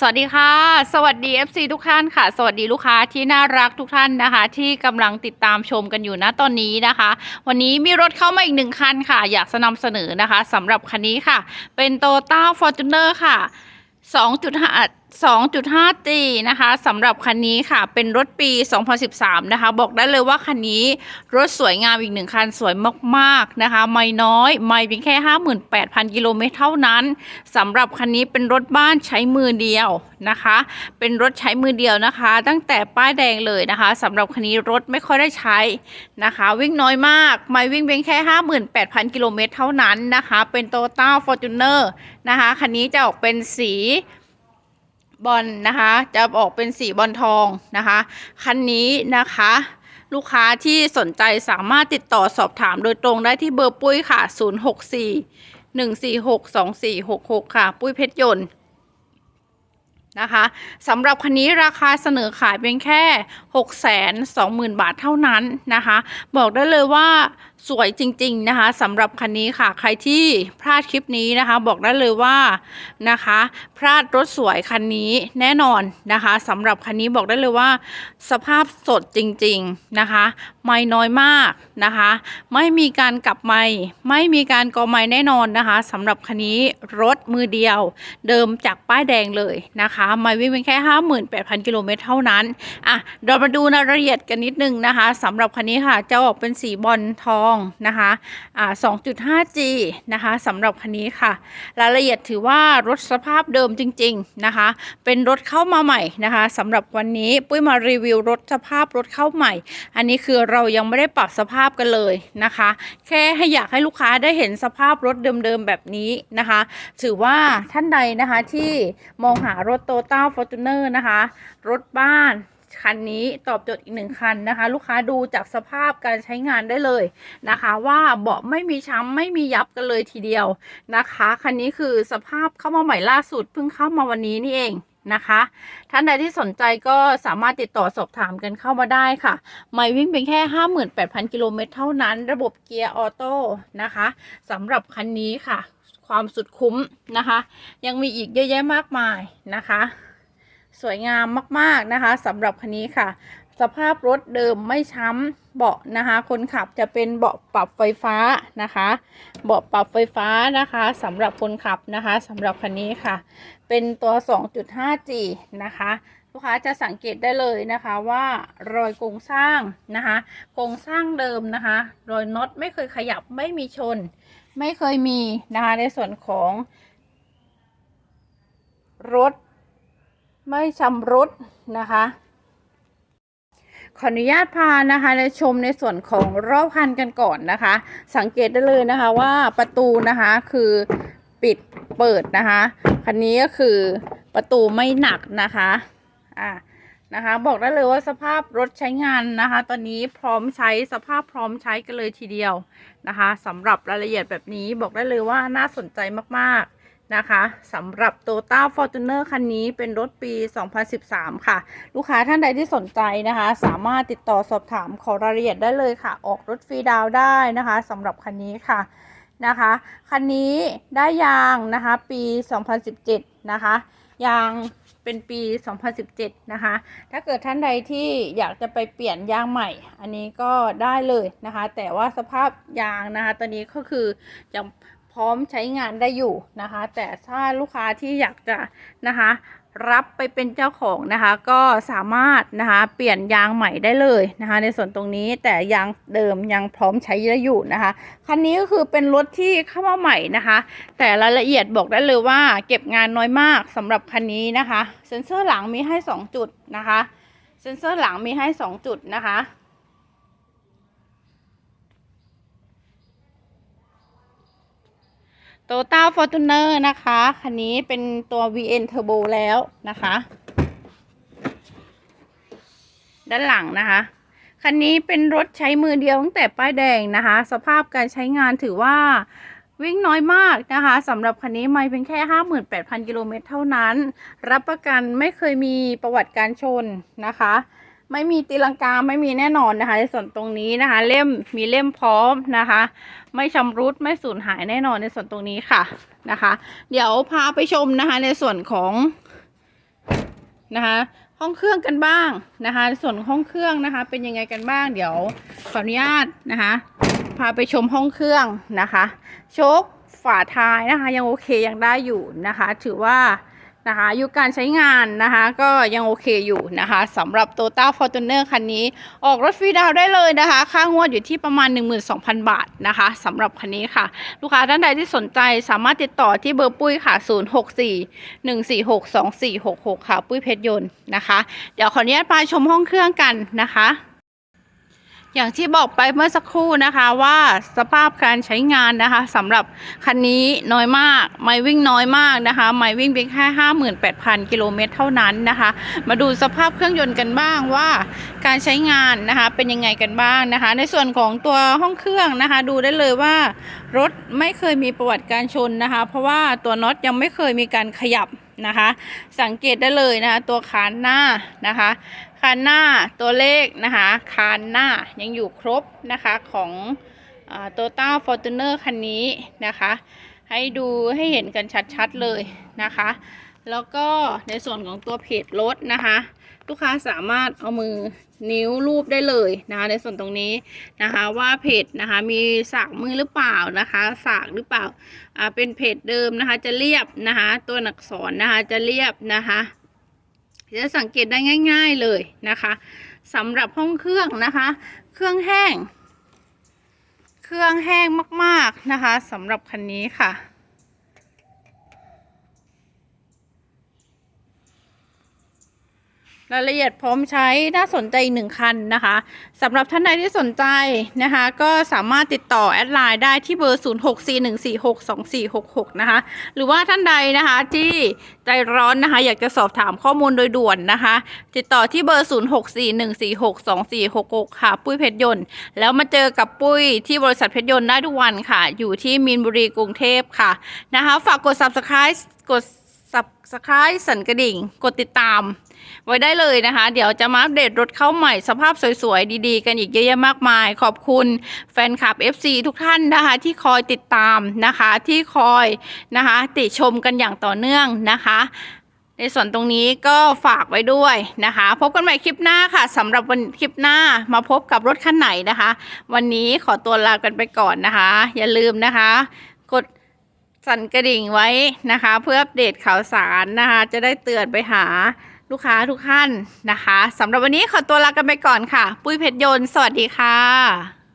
สวัสดีค่ะ สวัสดี FC ทุกท่านค่ะ สวัสดีลูกค้าที่น่ารักทุกท่านนะคะ ที่กำลังติดตามชมกันอยู่นะตอนนี้นะคะ วันนี้มีรถเข้ามาอีกหนึ่งคันค่ะ อยากจะนำเสนอนะคะสำหรับคันนี้ค่ะ เป็น Toyota Fortuner ค่ะ2.5 2.5G นะคะสำหรับคันนี้ค่ะเป็นรถปี 2013 นะคะ บอกได้เลยว่าคันนี้รถสวยงามอีกหนึ่งคันสวยมาก ๆ นะคะ ไม่น้อย ไม่เพียงแค่ 58,000 กิโลเมตรเท่านั้นสำหรับคันนี้เป็นรถบ้านใช้มือเดียวนะคะ เป็นรถใช้มือเดียวนะคะ ตั้งแต่ป้ายแดงเลยนะคะสำหรับคันนี้รถไม่ค่อยได้ใช้นะคะ วิ่งน้อยมาก ไม่วิ่งเพียงแค่ 58,000 กิโลเมตรเท่านั้นนะคะ เป็น Toyota Fortuner นะคะคันนี้จะออกเป็นสี บอลนะคะ จะออกเป็นสีบอลทองนะคะ คันนี้นะคะ ลูกค้าที่สนใจสามารถติดต่อสอบถามโดยตรงได้ที่เบอร์ปุ้ยค่ะ 064 146 2466 ค่ะ ปุ้ยเพชรยนต์นะคะสำหรับคันนี้ราคาเสนอขายเพียงแค่ 620,000 บาทเท่านั้นนะคะ บอกได้เลยว่าสวยจริงๆนะคะสำหรับคันนี้ค่ะ ใครที่พลาดคลิปนี้นะคะ บอกได้เลยว่านะคะ พลาดรถสวยคันนี้แน่นอนนะคะสำหรับคันนี้บอกได้เลยว่า สภาพสดจริงๆนะคะ ไม่น้อยมากนะคะ ไม่มีการกลับไม่ไม่มีการกอไม่แน่นอนนะคะสำหรับคันนี้รถมือเดียว เดิมจากป้ายแดงเลยนะคะ ไม่วิ่งเป็นแค่ 58,000กิโลเมตรเท่านั้นอะเรามาดูรายละเอียดกันนิดนึงนะคะสำหรับคันนี้ค่ะจะออกเป็นสีบอลทองนะคะอ่า 2.5G นะคะสำหรับคันนี้ค่ะ รายละเอียดถือว่ารถสภาพเดิมจริง ๆนะคะ เป็นรถเข้ามาใหม่นะคะสำหรับวันนี้ปุ้ยมารีวิวรถสภาพรถเข้าใหม่ อันนี้คือเรายังไม่ได้ปรับสภาพกันเลยนะคะ แค่ให้อยากให้ลูกค้าได้เห็นสภาพรถเดิมๆแบบนี้นะคะ ถือว่าท่านใดนะคะที่มองหารถโตต้าฟอร์จูเนอร์นะคะ รถบ้าน คันนี้ตอบโจทย์อีกหนึ่งคันนะคะ ลูกค้าดูจากสภาพการใช้งานได้เลยนะคะ ว่าเบาะไม่มีช้ำไม่มียับกันเลยทีเดียวนะคะ คันนี้คือสภาพเข้ามาใหม่ล่าสุดเพิ่งเข้ามาวันนี้นี่เองนะคะ ท่านใดที่สนใจก็สามารถติดต่อสอบถามกันเข้ามาได้ค่ะ ไม่วิ่งเป็นแค่ 58,000 กิโลเมตรเท่านั้น ระบบเกียร์ออโต้นะคะสำหรับคันนี้ค่ะ ความสุดคุ้มนะคะ ยังมีอีกเยอะแยะมากมายนะคะ สวยงามมากๆนะคะสำหรับคันนี้ค่ะ สภาพรถเดิมไม่ช้ำเบาะนะคะ คนขับจะเป็นเบาะปรับไฟฟ้านะคะ เบาะปรับไฟฟ้านะคะสำหรับคนขับนะคะสำหรับคันนี้ค่ะ เป็นตัว 2.5G นะคะลูกค้าจะสังเกตได้เลยนะคะว่ารอยโครงสร้างนะคะโครงสร้างเดิมนะคะ รอยน็อตไม่เคยขยับไม่มีชน ไม่เคยมีนะคะในส่วนของรถ ไม่ชำรุดนะคะ ขออนุญาตพานะคะในชมในส่วนของรอบคันกันก่อนนะคะ สังเกตได้เลยนะคะว่าประตูนะคะคือปิดเปิดนะคะคันนี้ก็คือประตูไม่หนักนะคะอ่านะคะบอกได้เลยว่าสภาพรถใช้งานนะคะ ตอนนี้พร้อมใช้สภาพพร้อมใช้กันเลยทีเดียวนะคะสำหรับรายละเอียดแบบนี้บอกได้เลยว่าน่าสนใจมากๆ นะคะสำหรับ Toyota Fortuner คันนี้เป็นรถปี 2013 ค่ะ ลูกค้าท่านใดที่สนใจนะคะ สามารถติดต่อสอบถามขอรายละเอียดได้เลยค่ะ ออกรถฟรีดาวได้นะคะสำหรับคันนี้ค่ะนะคะ คันนี้ได้ยางนะคะปี 2017 นะคะ ยางเป็นปี 2017 นะคะ ถ้าเกิดท่านใดที่อยากจะไปเปลี่ยนยางใหม่ อันนี้ก็ได้เลยนะคะ แต่ว่าสภาพยางนะคะ ตอนนี้ก็คือยัง พร้อมใช้งานได้อยู่นะคะ แต่ถ้าลูกค้าที่อยากจะนะคะรับไปเป็นเจ้าของนะคะก็สามารถนะคะเปลี่ยนยางใหม่ได้เลยนะคะ ในส่วนตรงนี้แต่ยางเดิมยังพร้อมใช้ได้อยู่นะคะคันนี้ก็คือเป็นรถที่เข้ามาใหม่นะคะ แต่รายละเอียดบอกได้เลยว่า เก็บงานน้อยมากสำหรับคันนี้นะคะ เซ็นเซอร์หลังมีให้ 2 จุดนะคะ เซ็นเซอร์หลังมีให้ 2 จุดนะคะ โตต้าฟอร์จูเนอร์นะคะคันนี้เป็นตัว VN Turbo แล้วนะคะ ด้านหลังนะคะ คันนี้เป็นรถใช้มือเดียวตั้งแต่ป้ายแดงนะคะ สภาพการใช้งานถือว่าวิ่งน้อยมากนะคะสำหรับคันนี้ไม่เพียงแค่ 58,000 กิโลเมตรเท่านั้น รับประกันไม่เคยมีประวัติการชนนะคะ ไม่มีตีลังกาไม่มีแน่นอนนะคะ ในส่วนตรงนี้นะคะ เล่มมีเล่มพร้อมนะคะ ไม่ชำรุดไม่สูญหายแน่นอนในส่วนตรงนี้ค่ะนะคะ เดี๋ยวพาไปชมนะคะ ในส่วนของนะคะห้องเครื่องกันบ้างนะคะ ส่วนห้องเครื่องนะคะ เป็นยังไงกันบ้าง เดี๋ยวขออนุญาตนะคะ พาไปชมห้องเครื่องนะคะ โชคฝาท้ายนะคะ ยังโอเคยังได้อยู่นะคะ ถือว่า นะคะอายุการใช้งานนะคะ ก็ยังโอเคอยู่นะคะสำหรับ t o y o t a Fortuner คันนี้ ออกรถฟรีดาวได้เลยนะคะ ค่างวดอยู่ที่ประมาณ 12,000 บาทนะคะสำหรับคันนี้ค่ะ ลูกค้าท่านใดที่สนใจสามารถติดต่อที่เบอร์ปุ้ยค่ะ 064 146 2466 ค่ะ ปุ้ยเพชรยนต์นะคะ เดี๋ยวขออนุญาตพาชมห้องเครื่องกันนะคะ อย่างที่บอกไปเมื่อสักครู่นะคะว่าสภาพการใช้งานนะคะสำหรับคันนี้น้อยมาก ไม่วิ่งน้อยมากนะคะไม่วิ่งเพียงแค่58,000 กิโลเมตรเท่านั้นนะคะ มาดูสภาพเครื่องยนต์กันบ้างว่า การใช้งานนะคะเป็นยังไงกันบ้างนะคะ ในส่วนของตัวห้องเครื่องนะคะ ดูได้เลยว่ารถไม่เคยมีประวัติการชนนะคะ เพราะว่าตัวน็อตยังไม่เคยมีการขยับนะคะ สังเกตได้เลยนะคะ ตัวคานหน้านะคะ คานหน้าตัวเลขนะคะคานหน้ายังอยู่ครบนะคะของโตต้าฟอร์ตูเนอร์คันนี้นะคะ ให้ดูให้เห็นกันชัดๆเลยนะคะ แล้วก็ในส่วนของตัวเพจรถนะคะ ลูกค้าสามารถเอามือนิ้วรูปได้เลยนะคะในส่วนตรงนี้นะคะว่าเพจนะคะมีสากมือหรือเปล่านะคะสากหรือเปล่าอ่าเป็นเพจเดิมนะคะจะเรียบนะคะตัวหนักษรนะคะจะเรียบนะคะ จะสังเกตได้ง่าย ๆเลยนะคะสำหรับห้องเครื่องนะคะ เครื่องแห้ง เครื่องแห้งมากๆนะคะสำหรับคันนี้ค่ะ รายละเอียดพร้อมใช้น่าสนใจหนึ่งคันนะคะสำหรับท่านใดที่สนใจนะคะ ก็สามารถติดต่อแอดไลน์ได้ที่เบอร์ 0641462466 นะคะ หรือว่าท่านใดนะคะที่ใจร้อนนะคะ อยากจะสอบถามข้อมูลโดยด่วนนะคะ ติดต่อที่เบอร์ 0641462466 ค่ะ ปุ้ยเพชรยนต์ แล้วมาเจอกับปุ้ยที่บริษัทเพชรยนต์ได้ทุกวันค่ะ อยู่ที่มีนบุรีกรุงเทพค่ะนะคะ ฝากกด subscribe กด subscribe สั่นกระดิ่ง กดติดตาม ไว้ได้เลยนะคะ เดี๋ยวจะมาอัปเดตรถเข้าใหม่สภาพสวยๆ ดีๆ กันอีกเยอะแยะมากมาย ขอบคุณแฟนคลับ FC ทุกท่านนะคะ ที่คอยติดตามนะคะ ที่คอยนะคะ ติชมกันอย่างต่อเนื่องนะคะ ในส่วนตรงนี้ก็ฝากไว้ด้วยนะคะ พบกันใหม่คลิปหน้าค่ะสำหรับวันคลิปหน้ามาพบกับรถคันไหนนะคะ วันนี้ขอตัวลากันไปก่อนนะคะ อย่าลืมนะคะ กด สั่นกระดิ่งไว้นะคะ เพื่ออัปเดตข่าวสารนะคะ จะได้เตือนไปหาลูกค้าทุกท่านนะคะสำหรับวันนี้ขอตัวลากันไปก่อนค่ะ ปุ้ยเพชรยนต์สวัสดีค่ะ